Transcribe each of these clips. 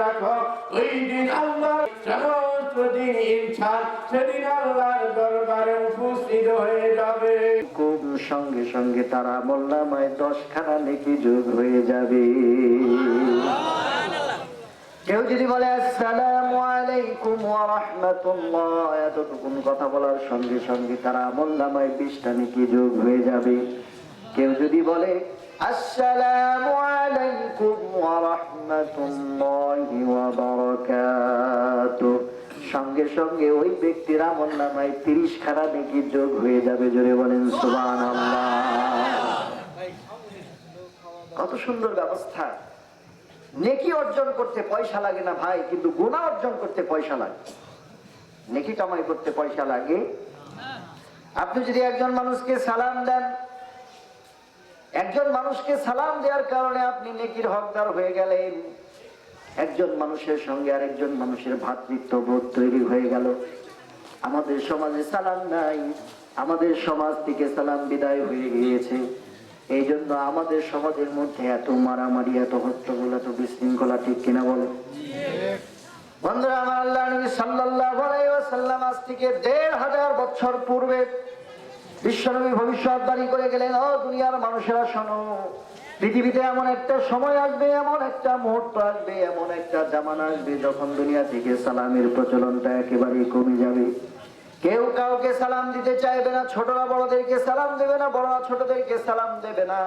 রাখো। ওই দিন আল্লাহ সমস্ত দিন সেদিন আল্লাহর দরবারে উপস্থিত হয়ে যাবে। খুব সঙ্গে সঙ্গে তারা মোল্লামায় দশখানা নেকি যোগ হয়ে যাবে। কেউ যদি বলে, আসসালামু আলাইকুম ওয়া রাহমাতুল্লাহ কথা বলার সঙ্গে সঙ্গে তারা মোল্লামায় বিশটা নেকি যোগ হয়ে যাবে। কেউ যদি বলে আলাইকুম ওয়া রাহমাতুল্লাহি ওয়া বারাকাতুহু সঙ্গে সঙ্গে ওই ব্যক্তির আমল নামায় তিরিশ খানা নেকি যোগ হয়ে যাবে, জোরে বলেন সুবান কত সুন্দর ব্যবস্থা। নেকি অর্জন করতে পয়সা লাগে না ভাই, কিন্তু গুণা অর্জন করতে পয়সা লাগে। নেকি কামাই করতে পয়সা লাগে। আপনি যদি একজন মানুষকে সালাম দেন একজন মানুষকে সালাম দেওয়ার কারণে আপনি নেকির হকদার হয়ে গেলেন। একজন মানুষের সঙ্গে আরেকজন মানুষের ভ্রাতৃত্ব বোধ তৈরি হয়ে গেল। আমাদের সমাজে সালাম নাই, আমাদের সমাজ থেকে সালাম বিদায় হয়ে গিয়েছে। এই জন্য আমাদের সমাজের মধ্যে এত মারামারি, এত হট্টগোল, এত বিশৃঙ্খলা, ঠিক কিনা বলে? বন্ধুরা, আমার আল্লাহ নবী ওয়াসাল্লাম আজ থেকে দেড় হাজার বছর পূর্বে বিশ্বনবী ভবিষ্যৎবাণী করে গেলেন, ও দুনিয়ার মানুষেরা, শোনো, পৃথিবীতে এমন একটা সময় আসবে, এমন একটা মুহূর্ত আসবে, এমন একটা জামানা আসবে যখন দুনিয়া থেকে সালামের প্রচলনটা একেবারেই কমে যাবে। কেউ কাউকে সালাম দিতে চাইবে না, ছোটরা বড়দেরকে সালাম দেবে না, বড়রা ছোটদেরকে সালাম দেবে না।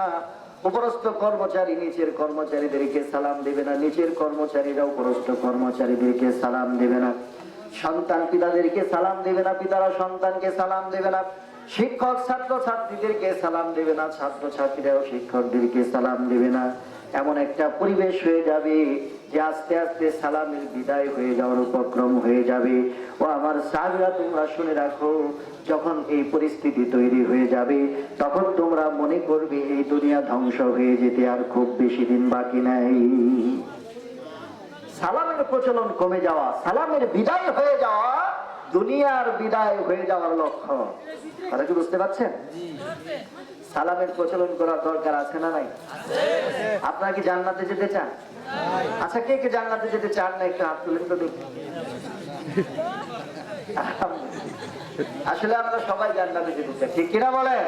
উপরস্থ কর্মচারী নিচের কর্মচারীদেরকে সালাম দেবে না, নিচের কর্মচারীরা উপরস্থ কর্মচারীদেরকে সালাম দেবে না। সন্তান পিতাদেরকে সালাম দেবে না, পিতারা সন্তানকে সালাম দেবে না। শিক্ষক ছাত্র ছাত্রীদেরকে সালাম দেবে না? ছাত্র ছাত্রীরাও শিক্ষকদেরকে সালাম দেবে না। এমন একটা পরিবেশ হয়ে যাবে যে আস্তে আস্তে সালামের বিদায় হয়ে যাওয়ার উপক্রম হয়ে যাবে। ও আমার সাহাবিরা, তোমরা শুনে রাখো, যখন এই পরিস্থিতি তৈরি হয়ে যাবে, তখন তোমরা মনে করবে এই দুনিয়া ধ্বংস হয়ে যেতে আর খুব বেশি দিন বাকি নাই। সালামের প্রচলন কমে যাওয়া, সালামের বিদায় হয়ে যাওয়া দুনিয়ার বিদায় হয়ে যাওয়ার লক্ষ্য। কথা কি বুঝতে পারছেন? সালামের প্রচলন করার দরকার আছে না নাই? আপনারা কি জান্নাতে যেতে চান? আচ্ছা কে কে জান্নাতে যেতে চান না একটু হাত তুলেন তো দেখি আসলে আমরা সবাই জান্নাতে যেতে চাই। ঠিক কিনা বলেন?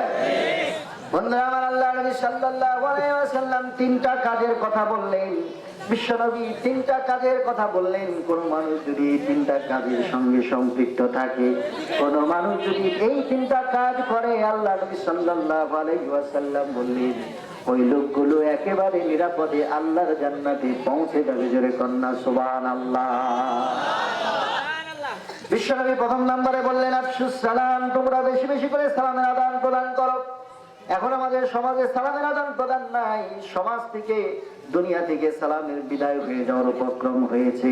বন্ধুরা আমার আল্লাহ নবী সাল্লাল্লাহু আলাইহি ওয়াসাল্লাম তিনটা কাজের কথা বললেন। বিশ্বনবী তিনটা কাজের কথা বললেন। কোন মানুষ যদি এই তিনটা কাজের সঙ্গে সম্পৃক্ত থাকে কোন মানুষ যদি এই তিনটা কাজ করে আল্লাহ নবী সাল্লাল্লাহু আলাইহি ওয়াসাল্লাম বললেন ওই লোকগুলো একেবারে নিরাপদে আল্লাহর জান্নাতে পৌঁছে যাবে জোরে কন্যা সুবহানাল্লাহ। বিশ্বনবী প্রথম নম্বরে বললেন আফসুস সালাম তোমরা বেশি বেশি করে সালামের আদান প্রদান করো। এখন আমাদের সমাজে সালামের আদান প্রদান নাই। সমাজ থেকে, দুনিয়া থেকে সালামের বিদায় হয়ে যাওয়ার উপক্রম হয়েছে।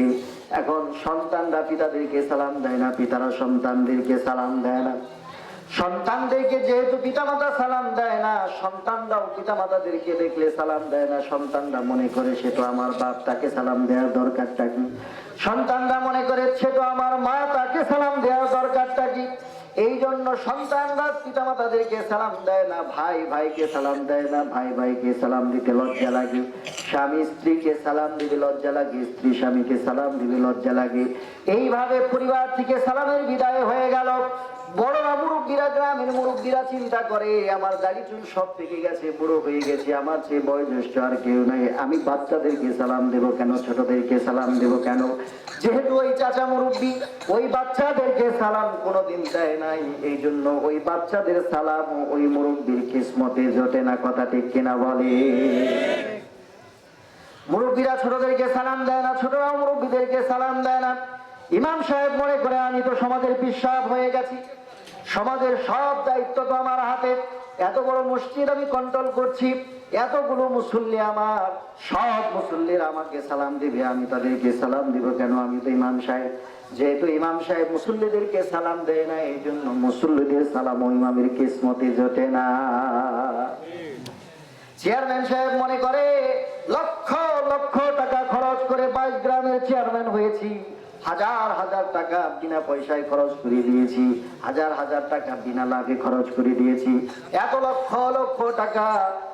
এখন সন্তানরা পিতাদেরকে সালাম দেয় না, পিতারা সন্তানদেরকে সালাম দেয় না। সন্তানদেরকে যেহেতু পিতামাতা সালাম দেয় না, সন্তানরাও পিতামাতাদেরকে দেখলে সালাম দেয় না। সন্তানরা মনে করে, সে তো আমার বাপ, তাকে সালাম দেওয়ার দরকারটা কি? সন্তানরা মনে করে, সে তো আমার মা, তাকে সালাম দেওয়ার দরকারটা কি? এই জন্য সন্তানরা পিতা মাতাদেরকে সালাম দেয় না, ভাই ভাইকে সালাম দেয় না, ভাই ভাইকে সালাম দিতে লজ্জা লাগে, স্বামী স্ত্রীকে সালাম দিবে লজ্জা লাগে, স্ত্রী স্বামীকে সালাম দিবে লজ্জা লাগে। এইভাবে পরিবার থেকে সালামের বিদায় হয়ে গেল। বড়রা মুরব্বীরা গ্রামের মুরব্বীরা চিন্তা করে, আমার দাড়ি চুল সব পেকে গেছে, বুড়ো হয়ে গেছে, আমার চেয়ে বয়োজ্যেষ্ঠ আর কেউ নাই। আমি বাচ্চাদেরকে সালাম দেব কেন, ছোটদেরকে সালাম দেব কেন? যেহেতু ওই চাচা মুরব্বী ওই বাচ্চাদেরকে সালাম কোনোদিন দেয় নাই, এই জন্য ওই বাচ্চাদের সালাম ওই মুরব্বীর কিসমতে জোটে না, কথা ঠিক কিনা বলে। মুরব্বীরা ছোটদেরকে সালাম দেয় না, ছোটরাও মুরব্বীদেরকে সালাম দেয় না। ইমাম সাহেব মনে করে, আমি তো সমাজের পিসাব হয়ে গেছি। সমাজের সব দায়িত্ব তো আমার হাতে। এত বড় মসজিদ আমি কন্ট্রোল করছি, এতগুলো মুসল্লি আমার, সব মুসল্লির আমাকে সালাম দিবে। আমি তাদেরকে সালাম দিব কেন? আমি তো ইমাম সাহেব। যেহেতু ইমাম সাহেব মুসল্লিদেরকে সালাম দেয় না, এই জন্য মুসল্লিদের সালাম ইমামের কিসমতে জোটে না। চেয়ারম্যান সাহেব মনে করে, লক্ষ লক্ষ টাকা খরচ করে বাইশ গ্রামের চেয়ারম্যান হয়েছি। হাজার হাজার টাকা বিনা পয়সায় খরচ করে দিয়েছি। হাজার হাজার টাকা বিনা লাভে খরচ করে দিয়েছি। এত লক্ষ লক্ষ টাকা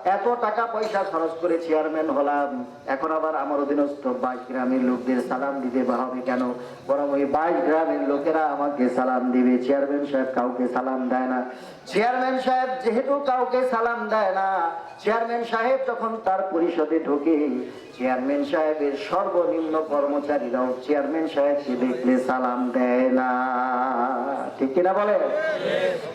এত টাকা পয়সা খরচ করে চেয়ারম্যান হলাম। এখন আবার আমার অধীনস্থ বাইশ গ্রামের লোকদের সালাম দিতে হবে কেন? বরং ওই বাইশ গ্রামের লোকেরা আমাকে সালাম দিবে। চেয়ারম্যান সাহেব কাউকে সালাম দেয় না। চেয়ারম্যান সাহেব যেহেতু কাউকে সালাম দেয় না চেয়ারম্যান সাহেব যখন তার পরিষদে ঢোকে চেয়ারম্যান সাহেবের সর্বনিম্ন কর্মচারীরাও চেয়ারম্যান সাহেবকে দেখলে সালাম দেয় না। ঠিক কিনা বলে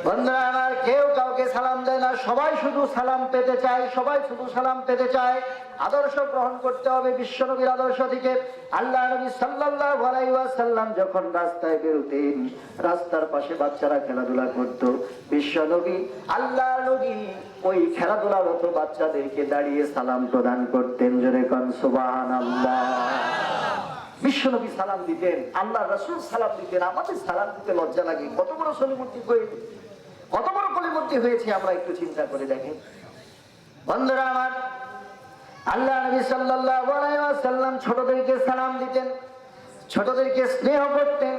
বন্ধুরা, আমার কেউ কাউকে সালাম দেয় না, সবাই শুধু সালাম পেতে চায়, সবাই শুধু সালাম পেতে চায়। আদর্শ গ্রহণ করতে হবে বিশ্বনবীর আদর্শ থেকে আল্লাহ নবী সাল্লাল্লাহু আলাইহি যখন রাস্তায় বেরোতেন, রাস্তার পাশে বাচ্চারা খেলাধুলা করত। বিশ্বনবী আল্লাহ নবী ওই খেলাধুলারত বাচ্চাদেরকে দাঁড়িয়ে সালাম প্রদান করতেন, জোরে কন, সুবহানাল্লাহ। বিশ্বনবী সালাম দিতেন আল্লাহ রসুল সালাম দিতেন। আমাদের সালাম দিতে লজ্জা লাগে। কত বড় সলিমূর্তি কত বড় কলিমূর্তি হয়েছে, আমরা একটু চিন্তা করে দেখেন। বন্ধুরা আমার, আল্লাহ নবী সাল্লাম ছোটদেরকে সালাম দিতেন, ছোটদেরকে স্নেহ করতেন,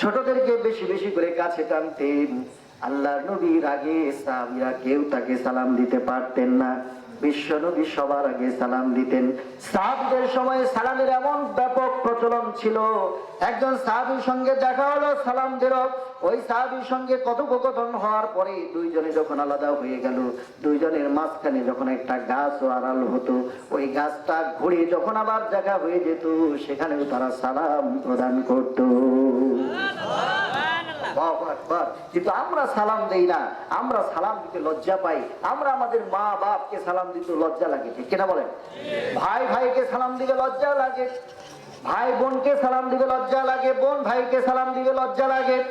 ছোটদেরকে বেশি বেশি করে কাছে টানতেন। আল্লাহ নবীর আগে কেউ তাকে সালাম দিতে পারতেন না। বিশ্ব নবী সবার আগে সালাম দিতেন সাহাবীদের সময় সালামের এমন ব্যাপক প্রচলন ছিল, একজন সাহাবীর সঙ্গে দেখা হলো, সালাম দিল ওই সাহাবীর সঙ্গে কথোপকথন হওয়ার পরে দুইজনে যখন আলাদা হয়ে গেল, দুইজনের মাঝখানে যখন একটা গাছ আড়াল হতো, ওই গাছটা ঘুরে যখন আবার জায়গা হয়ে যেত, সেখানেও তারা সালাম প্রদান করত। কিন্তু আমরা সালাম দেই না। আমরা সালাম দিতে লজ্জা পাই। আমরা আমাদের মা বাপকে সালাম দিতে লজ্জা লাগে, ঠিক কিনা বলেন? ভাই ভাইকে সালাম দিতে লজ্জা লাগে। ভাই বোনকে সালাম দিবে লজ্জা লাগে। বোন ভাইকে সালাম দিবে লজ্জা লাগে।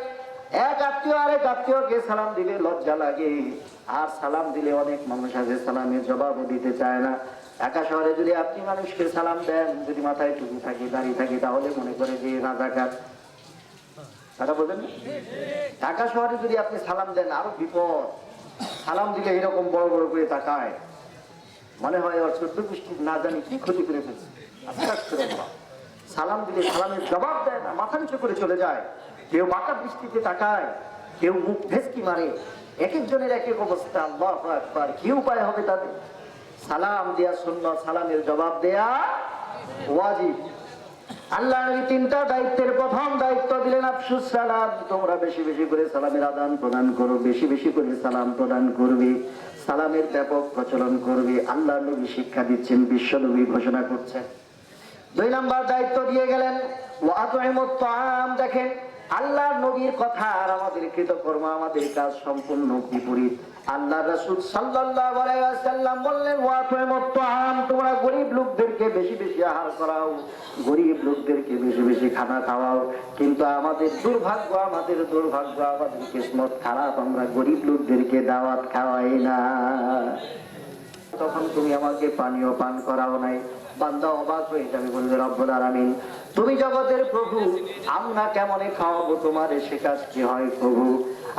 এক আত্মীয় আরেক আত্মীয়কে সালাম দিলে লজ্জা লাগে। আর সালাম দিলে অনেক মানুষ আছে, সালামের জবাবও দিতে চায় না। একা শহরে যদি আপনি মানুষকে সালাম দেন, যদি মাথায় টুপি থাকে দাঁড়িয়ে থাকে, তাহলে মনে করে যে রাজাকার। কথা বলবেন ঢাকা শহরে যদি আপনি সালাম দেন, আরও বিপদ। সালাম দিলে এরকম বড় বড় করে তাকায়। মনে হয় ওর গোষ্ঠী না জানি কি ক্ষতি করে ফেলছে। সালাম দিলে সালামের জবাব দেয় না, মাথা নিচু করে চলে যায়। কেউ বাঁকা দৃষ্টিতে তাকায়, কেউ মুখ ভেসকি মারে। এক একজনের এক এক অবস্থা, আল্লাহ একবার কি উপায় হবে তাদের? সালাম দেয়া শূন্য সালামের জবাব দেয়া ওয়াজিব। আল্লাহ নবী তিনটা দায়িত্বের প্রথম দায়িত্ব দিলেন, আফসুস সালাম। তোমরা বেশি বেশি করে সালামের আদান প্রদান করো, বেশি বেশি করে সালাম প্রদান করবে। সালামের ব্যাপক প্রচলন করবে। আল্লাহ নবী শিক্ষা দিচ্ছেন, বিশ্ব নবী ঘোষণা করছেন। দুই নাম্বার দায়িত্ব দিয়ে গেলেন ও ওয়াতুইমুত আম দেখেন আল্লাহ নবীর কথা আর আমাদের কৃতকর্ম, আমাদের কাজ সম্পূর্ণ বিপরীত। আল্লাহ রাসূল সাল্লাল্লাহু আলাইহি বললেন তাআম, তোমরা গরিব লোকদেরকে বেশি বেশি আহার করাও, গরিব লোকদেরকে বেশি বেশি খানা খাওয়াও। কিন্তু আমাদের দুর্ভাগ্য আমাদের দুর্ভাগ্য, আমাদের কিসমত খারাপ, আমরা গরিব লোকদেরকে দাওয়াত খাওয়াই না। তখন তুমি আমাকে পানীয় পান করাও নাই তুমি জগতের প্রভু, আমরা কেমনে খাওয়াবো তোমার সে কাজ কি হয় প্রভু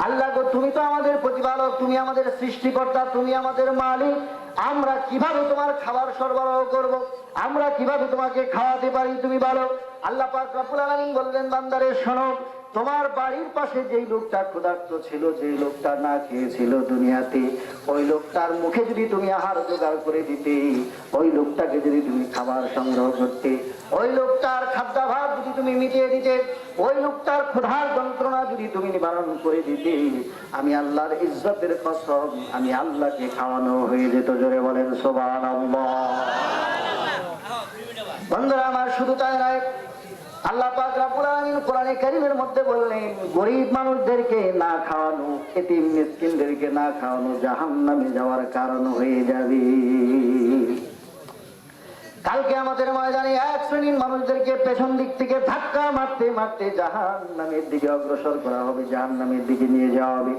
আল্লাহ গো, তুমি তো আমাদের প্রতিপালক, তুমি আমাদের সৃষ্টিকর্তা, তুমি আমাদের মালিক, আমরা কীভাবে তোমার খাবার সরবরাহ করব। আমরা কীভাবে তোমাকে খাওয়াতে পারি তুমি বলো আল্লাহ পাক রব্বুল বললেন, বান্দারে, শোনো তোমার বাড়ির পাশে যেই লোকটা ক্ষুধার্ত ছিল, যেই লোকটা না খেয়েছিল দুনিয়াতে, ওই লোকটার মুখে যদি তুমি আহার জোগাড় করে দিতে, ওই লোকটাকে যদি তুমি খাবার সংগ্রহ করতে, ওই লোকটার খাদ্যাভাব যদি তুমি মিটিয়ে দিতে, ওই লোকটার ক্ষুধার যন্ত্রণা যদি তুমি নিবারণ করে দিতে, আমি আল্লাহর ইজ্জতের কসম, আমি আল্লাহকে খাওয়ানো হয়ে যেত, জোরে বলেন সোবান বন্ধুরা, আমার শুধু তাই নয় আল্লাহ পাক রব্বুল আলামিন কোরআনে কারীমের মধ্যে বললেন, গরিব মানুষদেরকে না খাওয়ানো, এতিম মিসকিনদেরকে না খাওয়ানো জাহান্নামে যাওয়ার কারণ হয়ে যাবে। কালকে আমাদের ময়দানে এক শ্রেণির মানুষদেরকে পেছন দিক থেকে ধাক্কা মারতে মারতে জাহান নামের দিকে অগ্রসর করা হবে জাহান নামের দিকে নিয়ে যাওয়া হবে।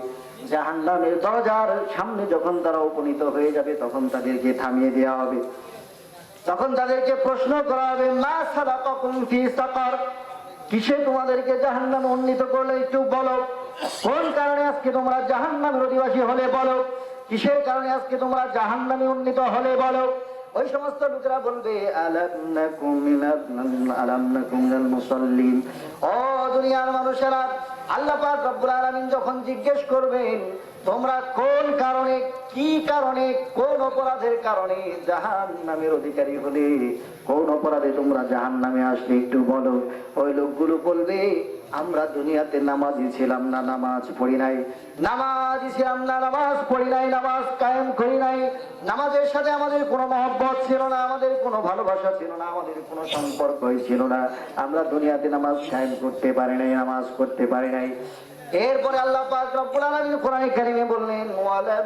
জাহান নামের দরজার সামনে যখন তারা উপনীত হয়ে যাবে, তখন তাদেরকে থামিয়ে দেওয়া হবে। তখন তাদেরকে প্রশ্ন করা হবে, মা সাদাকাকুম ফি সাকার? কিসে তোমাদেরকে জাহান্নামে উন্নীত করলে একটু বলো। কোন কারণে আজকে তোমরা জাহান্নামের অধিবাসী হলে বলো? কিসের কারণে আজকে তোমরা জাহান্নামে উন্নীত হলে বলো? ওই সমস্ত লোকেরা বলবে ও দুনিয়ার মানুষেরা, আল্লাহ রব্বুল আলামিন যখন জিজ্ঞেস করবেন তোমরা কোন কারণে, কি কারণে, কোন অপরাধের কারণে জাহান নামের অধিকারী হলে? কোন অপরাধে তোমরা জাহান নামে আসলে একটু বলো। ওই লোকগুলো বলবে, আমরা দুনিয়াতে নামাজি ছিলাম না, নামাজ পড়ি নাই। নামাজি ছিলাম না, নামাজ পড়ি নাই, নামাজ কায়েম করি নাই। নামাজের সাথে আমাদের কোনো মহব্বত ছিল না, আমাদের কোনো ভালোবাসা ছিল না, আমাদের কোনো সম্পর্কই ছিল না। আমরা দুনিয়াতে নামাজ কায়েম করতে পারি নাই, নামাজ করতে পারি নাই। এরপরে আল্লাহ পাক রব্বুল আলামিন কোরআনে কারিমে বললেন ওয়ালাম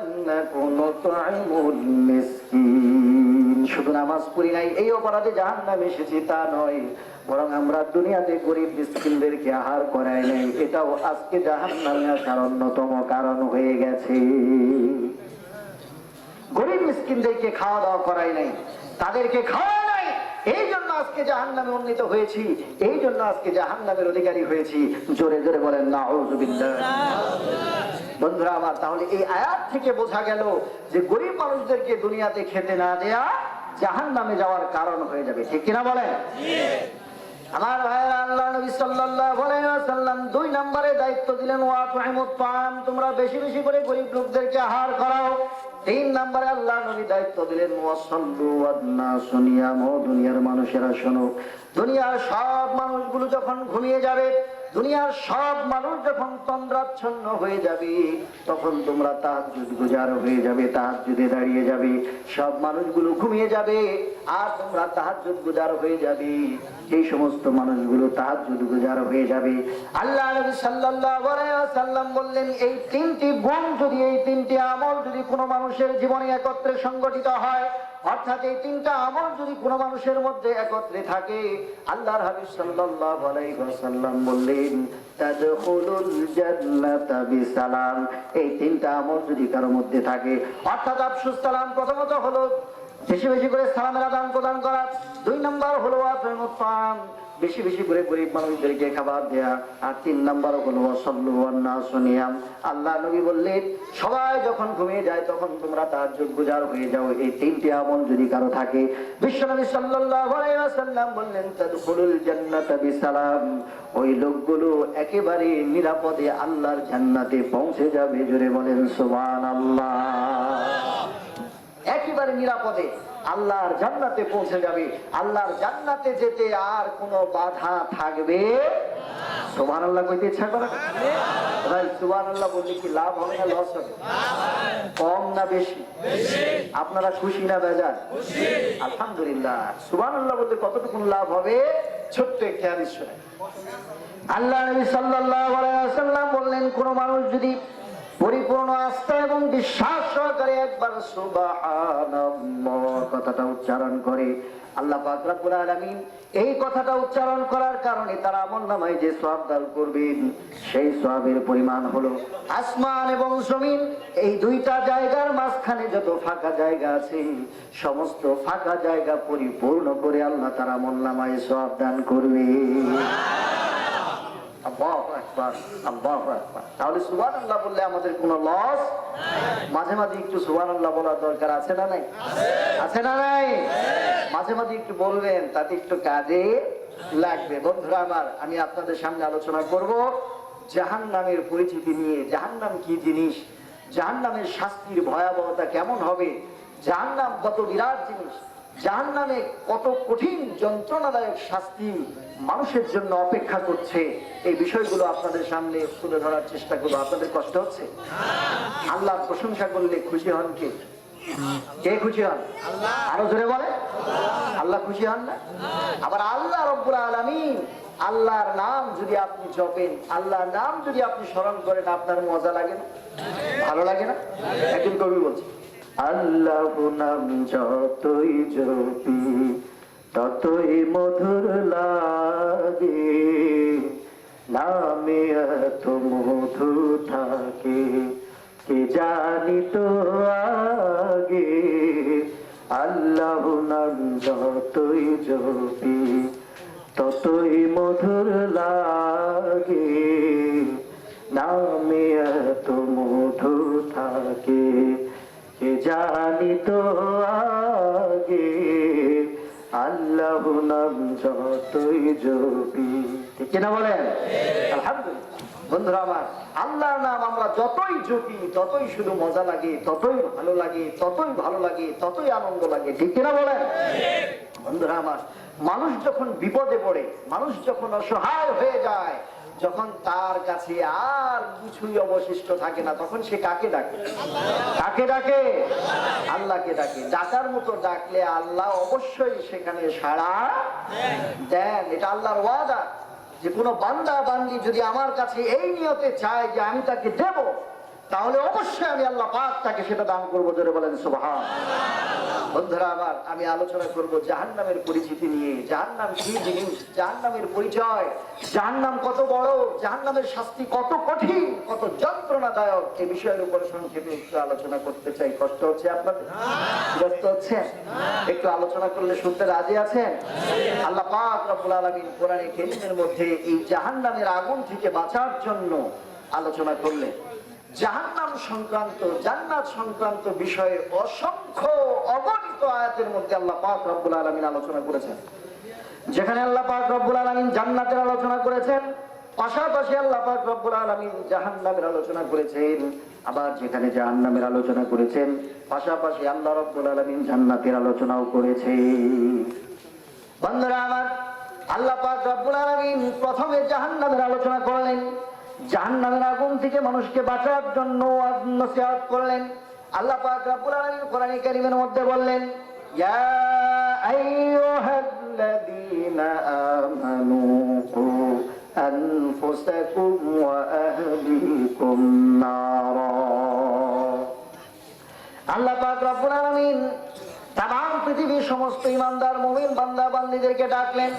শুধু নামাজ পড়ি নাই, এই অপরাধে জাহান্নামে এসেছি, তা নয়। বরং আমরা দুনিয়াতে গরিব মিসকিনদেরকে আহার করাই নাই। এটাও আজকে জাহান্নামে আসার অন্যতম কারণ হয়ে গেছে। গরিব মিসকিনদেরকে খাওয়া দাওয়া করাই নাই। তাদেরকে খাওয়াই নাই এই জন্য আজকে জাহান নামে উন্নীত হয়েছি, এই জন্য আজকে জাহান নামের অধিকারী হয়েছি। জোরে জোরে বলেন না বন্ধুরা আমার, তাহলে এই আয়াত থেকে বোঝা গেল যে গরিব মানুষদেরকে দুনিয়াতে খেতে না দেয়া জাহান নামে যাওয়ার কারণ হয়ে যাবে। ঠিক কিনা বলেন? আমার ভাইয়েরা আল্লাহ নবী সাল্লাল্লাহু আলাইহি ওয়াসাল্লাম দুই নম্বরে দায়িত্ব দিলেন, ওয়া তুইমুত তাআম। তোমরা বেশি বেশি করে গরিব লোকদেরকে আহার করাও। তিন নম্বরে আল্লাহ নবী দায়িত্ব দিলেন ওয়ান্নাসু নিয়ামু দুনিয়ার মানুষেরা শোনো। দুনিয়ার সব মানুষগুলো যখন ঘুমিয়ে যাবে, দুনিয়ার সব মানুষ যখন তন্দ্রাচ্ছন্ন হয়ে যাবে, তখন তোমরা তাহাজ্জুদ গুজার হয়ে যাবে, তাহাজ্জুদে দাঁড়িয়ে যাবে। সব মানুষগুলো ঘুমিয়ে যাবে, আর তোমরা তাহাজ্জুদ গুজার হয়ে যাবে। এই সমস্ত মানুষগুলো তাহাজ্জুদ গুজার হয়ে যাবে, আল্লাহ ওয়াসাল্লাম বললেন, এই তিনটি গুণ যদি, এই তিনটি আমল যদি কোনো মানুষের জীবনে একত্রে সংগঠিত হয়, অর্থাৎ এই তিনটা আমল যদি কোনো মানুষের মধ্যে একত্রে থাকে, আল্লাহর হাবিব সাল্লাল্লাহু আলাইহি ওয়াসাল্লাম বললেন, তাদখুলুল জান্নাতা বিসালাম এই তিনটা আমল যদি কারও মধ্যে থাকে, অর্থাৎ আফসুস সালাম প্রথমত হলো বেশি বেশি করে সালামের আদান প্রদান করা। দুই নম্বর হলো আফরিমুত বেশি বেশি করে গরিব মানুষদেরকে খাবার দেয়া। আর তিন নম্বর হলো অসল্লু নিয়াম আল্লাহ নবী বললেন, সবাই যখন ঘুমিয়ে যায়, তখন তোমরা তার গুজার হয়ে যাও। এই তিনটি আমল যদি কারও থাকে, বিশ্বনবী সাল্লাল্লাহু আলাইহি ওয়াসাল্লাম বললেন, তাদখুলুল জান্নাতা বিসালাম। ওই লোকগুলো একেবারে নিরাপদে আল্লাহর জান্নাতে পৌঁছে যাবে, জোরে বলেন সুবহানাল্লাহ। একেবারে নিরাপদে আল্লাহর জান্নাতে পৌঁছে যাবে। আল্লাহর জান্নাতে যেতে আর কোনো বাধা থাকবে সুবহান আল্লাহ কইতে ইচ্ছা করে? ভাই সুবহান আল্লাহ বললে কি লাভ হবে না লস হবে? কম না বেশি? আপনারা খুশি না বেজার? আলহামদুলিল্লাহ। সুবহান আল্লাহ বলতে কতটুকু লাভ হবে? ছোট্ট একটি হাদিস শোনেন আল্লাহ নবী সাল্লাল্লাহু আলাইহি ওয়াসাল্লাম বললেন, কোন মানুষ যদি পরিপূর্ণ আস্থা এবং বিশ্বাস সহকারে একবার কথাটা উচ্চারণ করে আল্লাহ পাক রব্বুল আলামিন এই কথাটা উচ্চারণ করার কারণে তারা আমল নামায় যে সওয়াব দান করবেন, সেই সওয়াবের পরিমাণ হলো আসমান এবং জমিন। এই দুইটা জায়গার মাঝখানে যত ফাঁকা জায়গা আছে, সমস্ত ফাঁকা জায়গা পরিপূর্ণ করে আল্লাহ তারা আমল নামায় সওয়াব দান করবে। আল্লাহু আল্লাহু। তাহলে সুবান আল্লাহ বললে আমাদের কোনো লস মাঝে মাঝে একটু সুবান আল্লাহ বলার দরকার আছে না নাই? আছে। না নাই? মাঝে মাঝে একটু বলবেন তাতে একটু কাজে লাগবে। বন্ধুরা আমার আমি আপনাদের সামনে আলোচনা করব জাহান নামের পরিচিতি নিয়ে। জাহান নাম কি জিনিস? জাহান নামের শাস্তির ভয়াবহতা কেমন হবে? জাহান নাম কত বিরাট জিনিস। জাহান নামে কত কঠিন যন্ত্রণাদায়ক শাস্তি মানুষের জন্য অপেক্ষা করছে, এই বিষয়গুলো আপনাদের সামনে তুলে ধরার চেষ্টা করব। আপনাদের কষ্ট হচ্ছে? আল্লাহ প্রশংসা করলে খুশি হন কে? কে খুশি হন? আরও ধরে বলে। আল্লাহ খুশি হন না? আবার আল্লাহ রব্বুল আলমিন আল্লাহর নাম যদি আপনি জপেন, আল্লাহর নাম যদি আপনি স্মরণ করেন, আপনার মজা লাগে না? ভালো লাগে না? একজন কবি বলছে আল্লাহ নাম যতই জপি ততই মধুর লাগে। নামে এত মধু থাকে, কে জানি তো আগে? আল্লাহ নাম যতই জপি ততই মধুর লাগে। নামে এত মধু থাকে কে জানি তো আগে আল্লাহ নাম যতই জপি ঠিক বলেন? বন্ধুরা আমার, আল্লাহর নাম আমরা যতই জপি ততই শুধু মজা লাগে, ততই ভালো লাগে, ততই ভালো লাগে, ততই আনন্দ লাগে। ঠিক কিনা বলেন? বন্ধুরা আমার, মানুষ যখন বিপদে পড়ে, মানুষ যখন অসহায় হয়ে যায় যখন তার কাছে আর কিছুই অবশিষ্ট থাকে না, তখন সে কাকে ডাকে? কাকে ডাকে? আল্লাহকে ডাকে। ডাকার মতো ডাকলে আল্লাহ অবশ্যই সেখানে সাড়া দেন। এটা আল্লাহর ওয়াদা যে কোনো বান্দা বান্দি যদি আমার কাছে এই নিয়তে চায় যে আমি তাকে দেব, তাহলে অবশ্যই আমি আল্লাহ পাক তাকে সেটা দান করব। ধরে বলেন, সুবহান। বন্ধুরা আমার আমি আলোচনা করব জাহান্নামের পরিচিতি নিয়ে। জাহান্নাম কি জিনিস? জাহান্নামের পরিচয়। জাহান্নাম কত বড়? জাহান্নামের শাস্তি কত কঠিন? কত যন্ত্রণাদায়ক? এই বিষয়ের উপর সংক্ষেপে একটু আলোচনা করতে চাই। কষ্ট হচ্ছে আপনাদের? ব্যস্ত হচ্ছে একটু আলোচনা করলে শুনতে রাজি আছেন? আল্লাহ পাক রব্বুল আলামিন কোরআনে কারীমের মধ্যে এই জাহান্নামের আগুন থেকে বাঁচার জন্য আলোচনা করলেন। জাহান্নাম সংক্রান্ত, জান্নাত সংক্রান্ত বিষয়ে অসংখ্য অগণিত আয়াতের মধ্যে আল্লাহ পাক রব্বুল আলামিন আলোচনা করেছেন। যেখানে আল্লাহ পাক রব্বুল আলামিন জান্নাতের আলোচনা করেছেন, পাশাপাশি আল্লাহ পাক রব্বুল আলামিন জাহান্নামের আলোচনা করেছেন, আবার যেখানে জাহান্নামের আলোচনা করেছেন, পাশাপাশি আল্লাহ রব্বুল আলামিন জান্নাতের আলোচনাও করেছেন। বন্ধুরা আমার, আল্লাহ পাক রব্বুল আলামিন প্রথমে জাহান্নামের আলোচনা করলেন জাহান্নামের আগুন থেকে মানুষকে বাঁচার জন্য নসিহত করলেন। আল্লাহ কোরআন মধ্যে বললেন, ইয়া আল্লাহ পৃথিবীর সমস্ত ইমানদার, মুমিন, বান্দা, বান্দীদেরকে ডাকলেন।